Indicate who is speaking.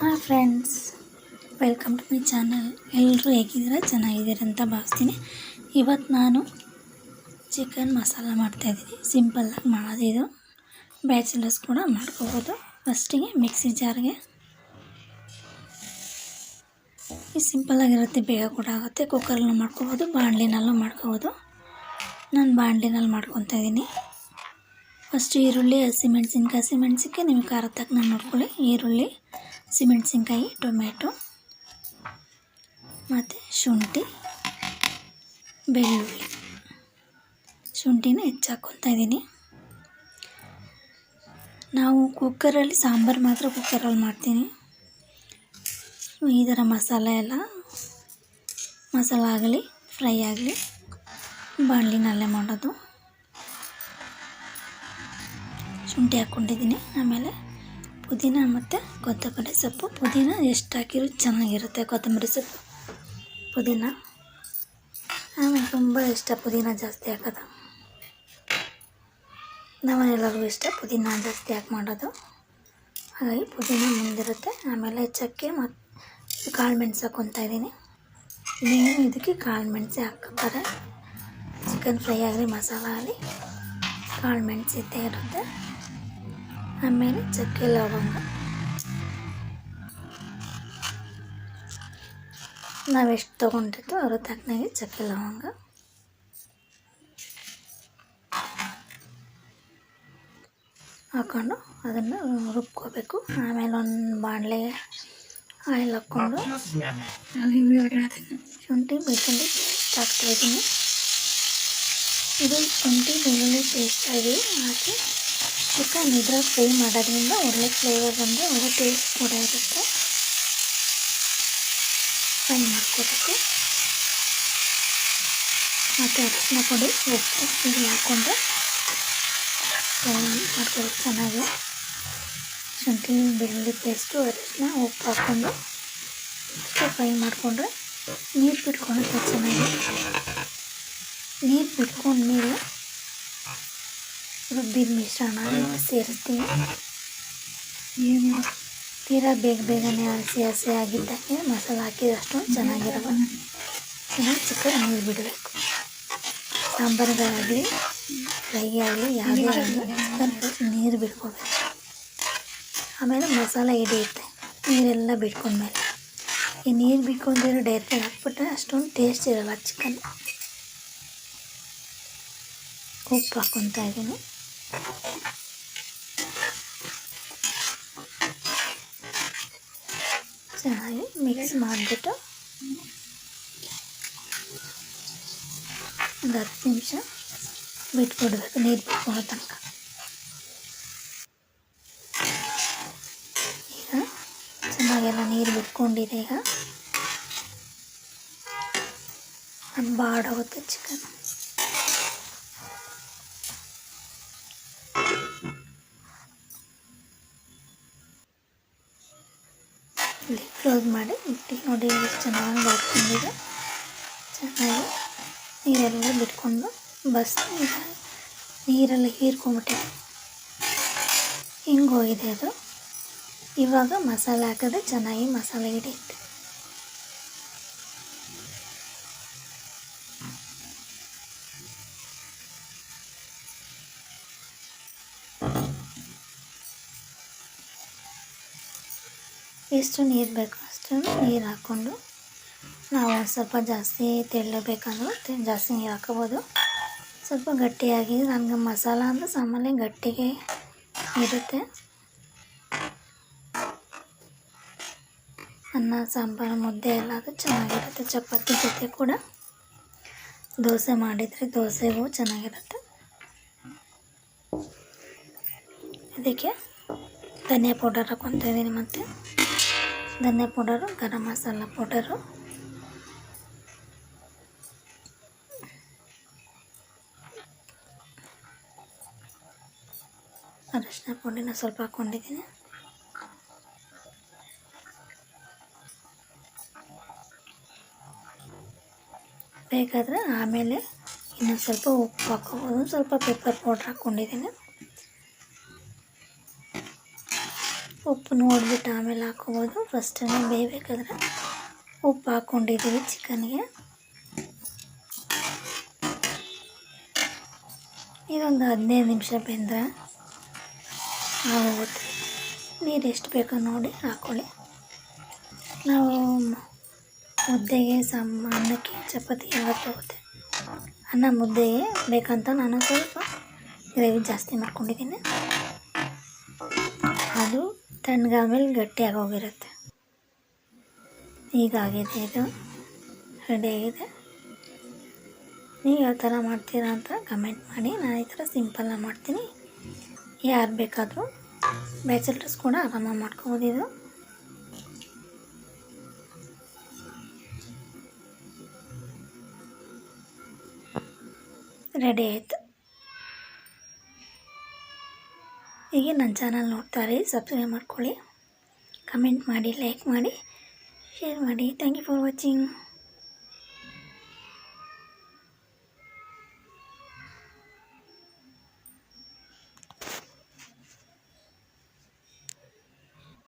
Speaker 1: Hi friends welcome to my channel ಎಲ್ಲರೂ ಹೇಗಿದ್ದೀರಾ? ಚೆನ್ನಾಗಿದ್ದೀರಾ ಅಂತ ಭಾವಿಸ್ತೀನಿ. ಇವತ್ತು ನಾನು ಚಿಕನ್ ಮಸಾಲ ಮಾಡ್ತಾಯಿದ್ದೀನಿ ಸಿಂಪಲ್ಲಾಗಿ ಮಾಡೋದು ಇದು. ಬ್ಯಾಚುಲರ್ಸ್ ಕೂಡ ಮಾಡ್ಕೋಬೋದು. ಫಸ್ಟಿಗೆ ಮಿಕ್ಸಿ ಜಾರ್ಗೆ ಈ ಸಿಂಪಲ್ಲಾಗಿರುತ್ತೆ ಬೇಗ ಕೂಡ ಆಗುತ್ತೆ. ಕುಕ್ಕರಲ್ಲೂ ಮಾಡ್ಕೋಬೋದು. ಬಾಣಲಿನಲ್ಲೂ ಮಾಡ್ಕೋಬೋದು. ನಾನು ಬಾಣಲಿನಲ್ಲಿ ಮಾಡ್ಕೊತಾ ಇದ್ದೀನಿ. ಫಸ್ಟು ಈರುಳ್ಳಿ ಹಸಿಮೆಣ್ಸಿನ್ಕಾಯಿ ಹಸಿಮೆಣ್ಸಿನ್ಕಾಯಿ ನೀವು ಖಾರ ತಕ್ಕನ ನೋಡ್ಕೊಳ್ಳಿ. ಈರುಳ್ಳಿ. ಹಸಿಮೆಣ್ಸಿನ್ಕಾಯಿ ಟೊಮೆಟೊ ಮತ್ತು ಶುಂಠಿ, ಬೆಳ್ಳುಳ್ಳಿ. ಶುಂಠಿನ ಹೆಚ್ಚಾಕೊತಾ ಇದ್ದೀನಿ. ನಾವು ಕುಕ್ಕರಲ್ಲಿ ಸಾಂಬಾರು ಮಾತ್ರ ಕುಕ್ಕರಲ್ಲಿ ಮಾಡ್ತೀನಿ. ಈ ಥರ ಮಸಾಲೆ ಎಲ್ಲ, ಮಸಾಲ ಆಗಲಿ, ಫ್ರೈ ಆಗಲಿ, ಬಾಣಲಿನಲ್ಲೇ ಮಾಡೋದು. ಶುಂಠಿ ಹಾಕ್ಕೊಂಡಿದ್ದೀನಿ, ಆಮೇಲೆ ಪುದೀನ ಮತ್ತು ಕೊತ್ತಂಬರಿ ಸೊಪ್ಪು. ಪುದೀನ ಎಷ್ಟು ಹಾಕಿರೋ ಚೆನ್ನಾಗಿರುತ್ತೆ ಕೊತ್ತಂಬರಿ ಸೊಪ್ಪು. ಪುದೀನ. ಆಮೇಲೆ ತುಂಬ ಇಷ್ಟ ಪುದೀನ ಜಾಸ್ತಿ ಹಾಕೋದು. ನಮ್ಮನೆಲ್ಲರಿಗೂ ಇಷ್ಟ ಪುದೀನ ಜಾಸ್ತಿ ಹಾಕಿ ಮಾಡೋದು. ಹಾಗಾಗಿ ಪುದೀನ ಮುಂದಿರುತ್ತೆ. ಆಮೇಲೆ ಚಕ್ಕೆ ಮತ್ತು ಕಾಳು ಮೆಣಸು ಹಾಕ್ಕೊತಾ ಇದ್ದೀನಿ. ಮೇನ್ ಇದಕ್ಕೆ ಕಾಳು ಮೆಣಸೆ ಹಾಕ್ತಾರೆ. ಚಿಕನ್ ಫ್ರೈ ಆಗಲಿ, ಮಸಾಲ ಆಗಲಿ, ಕಾಳು ಮೆಣಸು ಇದ್ದೇ ಇರುತ್ತೆ. ಆಮೇಲೆ ಚಕ್ಕೆ ಲವಂಗ ನಾವೆಷ್ಟು ತೊಗೊಂಡಿರ್ತೀವೋ ಅದ್ರ ತಕ್ಕನಾಗೆ ಚಕ್ಕೆ ಲವಂಗ ಹಾಕ್ಕೊಂಡು ಅದನ್ನು ರುಬ್ಕೋಬೇಕು ಆಮೇಲೆ ಒಂದು ಬಾಣಲೆಗೆ ಆಯಿಲ್ ಹಾಕ್ಕೊಂಡು ಶುಂಠಿ ಬೆಳ್ಳುಳ್ಳಿ ಪೇಸ್ಟ್ ಹಾಕ್ತಾಯಿದ್ದೀನಿ ಇದು ಶುಂಠಿ ಬೆಳ್ಳುಳ್ಳಿ ಪೇಸ್ಟಾಗಿ ಹಾಕಿ ಚಿಕನ್ ಇದ್ರಾಗ ಫ್ರೈ ಮಾಡೋದ್ರಿಂದ ಒಳ್ಳೆ ಫ್ಲೇವರ್ ಬಂದರೆ ಒಳ್ಳೆ ಟೇಸ್ಟ್ ಕೂಡ ಇರುತ್ತೆ. ಫ್ರೈ ಮಾಡ್ಕೋಬೇಕು. ಮತ್ತು ಅರಿಶಿನ ಪುಡಿ, ಉಪ್ಪು ಇದು ಹಾಕ್ಕೊಂಡು ಫ್ರೈ ಮಾಡ್ಕೋಬೇಕು ಚೆನ್ನಾಗಿ. ಶುಂಠಿ, ಬೆಳ್ಳುಳ್ಳಿ ಪೇಸ್ಟು ಅರಿಶಿನ, ಉಪ್ಪು ಹಾಕ್ಕೊಂಡು ಫ್ರೈ ಮಾಡಿಕೊಂಡ್ರೆ ನೀರು ಬಿಟ್ಕೊಳುತ್ತೆ ಚೆನ್ನಾಗಿ. ನೀರು ಬಿಟ್ಕೊಂಡ್ಮೇಲೆ ರುಬ್ಬಿದ ಮಿಶ್ರಣ ಸೇರಿಸ್ತೀವಿ ತೀರಾ ಬೇಗ ಬೇಗನೆ ಹಸಿ ಹಸಿ ಆಗಿದ್ದಂಗೆ ಮಸಾಲೆ ಹಾಕಿದಷ್ಟು ಚೆನ್ನಾಗಿರಲ್ಲ ಚೆನ್ನಾಗಿ ಚಿಕನ್ ನೀರು ಬಿಡಬೇಕು. ಸಾಂಬಾರುಗಳಾಗಲಿ ಫ್ರೈಗೆ ಆಗಲಿ ಯಾವುದೇ ಆಗಲಿ ನೀರು ಬಿಟ್ಕೋಬೇಕು. ಆಮೇಲೆ ಮಸಾಲೆ ಹಿಡಿಯುತ್ತೆ ನೀರೆಲ್ಲ ಬಿಟ್ಕೊಂಡ್ಮೇಲೆ. ಈ ನೀರು ಬಿಟ್ಕೊಂಡಿರೋ ಡೈರೆಕ್ಟಾಗಿ ಹಾಕ್ಬಿಟ್ರೆ ಅಷ್ಟೊಂದು ಟೇಸ್ಟ್ ಇರಲ್ಲ ಚಿಕನ್. ಉಪ್ಪು ಹಾಕ್ಕೊತಾ ಇದ್ದೀನಿ. ಚೆನ್ನಾಗಿ ಮಿಕ್ಸ್ ಮಾಡಿಬಿಟ್ಟು ಒಂದು ಹತ್ತು ನಿಮಿಷ ಬಿಟ್ಕೊಡ್ಬೇಕು ನೀರು ಬಿಟ್ಕೊಳ್ಳೋ ತನಕ. ಈಗ ಚೆನ್ನಾಗೆಲ್ಲ ನೀರು ಬಿಟ್ಕೊಂಡಿದೆ ಈಗ. ಅದು ಬಾಡೋಗುತ್ತೆ ಚಿಕನ್ ಇಲ್ಲಿ ಕ್ಲೋಸ್ ಮಾಡಿ ಇಟ್ಟು ನೋಡಿ ಎಷ್ಟು ಚೆನ್ನಾಗಿ ಬಾಡ್ಕೊಂಡಿದೆ ಚೆನ್ನಾಗಿ ನೀರೆಲ್ಲ ಬಿಟ್ಕೊಂಡು ಬಸ್ ನೀರೆಲ್ಲ ಹೀರ್ಕೊಂಬಿಟ್ಟಿದೆ ಹಿಂಗೆ ಹೋಗಿದೆ ಅದು. ಇವಾಗ ಮಸಾಲೆ ಹಾಕಿದ್ರೆ ಚೆನ್ನಾಗಿ ಮಸಾಲೆ ಹಿಡಿಯುತ್ತೆ. ಎಷ್ಟು ನೀರು ಬೇಕು ಅಷ್ಟು ನೀರು ಹಾಕ್ಕೊಂಡು ನಾವು ಒಂದು ಸ್ವಲ್ಪ ಜಾಸ್ತಿ ತೆಳ್ಳಬೇಕಂದ್ರೆ ತೆ- ಜಾಸ್ತಿ ನೀರು ಹಾಕೋಬೋದು ಸ್ವಲ್ಪ ಗಟ್ಟಿಯಾಗಿ, ನನಗೆ ಮಸಾಲ ಅಂದರೆ ಸಾಮಾನ್ಯ ಗಟ್ಟಿಗೆ ಇರುತ್ತೆ. ಅನ್ನ, ಸಾಂಬಾರು, ಮುದ್ದೆ ಎಲ್ಲ ಅದು ಚೆನ್ನಾಗಿರುತ್ತೆ. ಚಪಾತಿ ಜೊತೆ ಕೂಡ ದೋಸೆ ಮಾಡಿದರೆ ದೋಸೆಗೂ ಚೆನ್ನಾಗಿರುತ್ತೆ. ಇದಕ್ಕೆ ಧನಿಯಾ ಪೌಡರ್ ಹಾಕ್ಕೊತಾ ಇದ್ದೀನಿ ಮತ್ತು. ಧನಿಯಾ ಪೌಡರು, ಗರಂ ಮಸಾಲ ಪೌಡರು. ಅರಿಶಿನ ಪುಡಿನ ಸ್ವಲ್ಪ ಹಾಕ್ಕೊಂಡಿದ್ದೀನಿ. ಬೇಕಾದರೆ ಆಮೇಲೆ ಇನ್ನೊಂದು ಸ್ವಲ್ಪ ಉಪ್ಪು ಹಾಕ್ಕೋಬೋದು. ಸ್ವಲ್ಪ ಪೆಪ್ಪರ್ ಪೌಡ್ರ್ ಹಾಕ್ಕೊಂಡಿದ್ದೀನಿ. ಉಪ್ಪು ನೋಡಿಬಿಟ್ಟು ಆಮೇಲೆ ಹಾಕ್ಕೋಬೋದು. ಫಸ್ಟೇ ಬೇಯಬೇಕಾದ್ರೆ ಉಪ್ಪು ಹಾಕ್ಕೊಂಡಿದ್ದೀವಿ ಚಿಕನ್ಗೆ. ಇದೊಂದು ಹದಿನೈದು ನಿಮಿಷ ಬೆಂದ್ರೆ ಆಗೋಗುತ್ತೆ. ನೀರು ಎಷ್ಟು ಬೇಕೋ ನೋಡಿ ಹಾಕ್ಕೊಳ್ಳಿ. ನಾವು ಮುದ್ದೆಗೆ ಸಮ್ ಅನ್ನಕ್ಕೆ ಚಪಾತಿ ಹೋಗುತ್ತೆ ಅನ್ನ ಮುದ್ದೆಗೆ ಬೇಕಂತ ನಾನು ಸ್ವಲ್ಪ ಗ್ರೇವಿ ಜಾಸ್ತಿ ಮಾಡ್ಕೊಂಡಿದ್ದೀನಿ. ಅದು ತಣ್ಣಗಾದ್ಮೇಲೆ ಗಟ್ಟಿಯಾಗಿ ಹೋಗಿರುತ್ತೆ ಹೀಗಾಗಿದೆ ಇದು. ರೆಡಿಯಾಗಿದೆ ನೀವು ಯಾವ ಥರ ಮಾಡ್ತೀರಾ ಅಂತ ಕಮೆಂಟ್ ಮಾಡಿ. ನಾನು ಈ ಥರ ಸಿಂಪಲ್ಲಾಗಿ ಮಾಡ್ತೀನಿ. ಯಾರು ಬೇಕಾದರೂ ಬ್ಯಾಚುಲರ್ಸ್ ಕೂಡ ಆರಾಮಾಗಿ ಮಾಡ್ಕೋಬೋದು ಇದು. ರೆಡಿ ಆಯಿತು. ಹೀಗೆ ನನ್ನ ಚಾನಲ್ ನೋಡ್ತಾರೆ ಸಬ್ಸ್ಕ್ರೈಬ್ ಮಾಡ್ಕೊಳ್ಳಿ ಕಮೆಂಟ್ ಮಾಡಿ ಲೈಕ್ ಮಾಡಿ ಶೇರ್ ಮಾಡಿ. Thank you for watching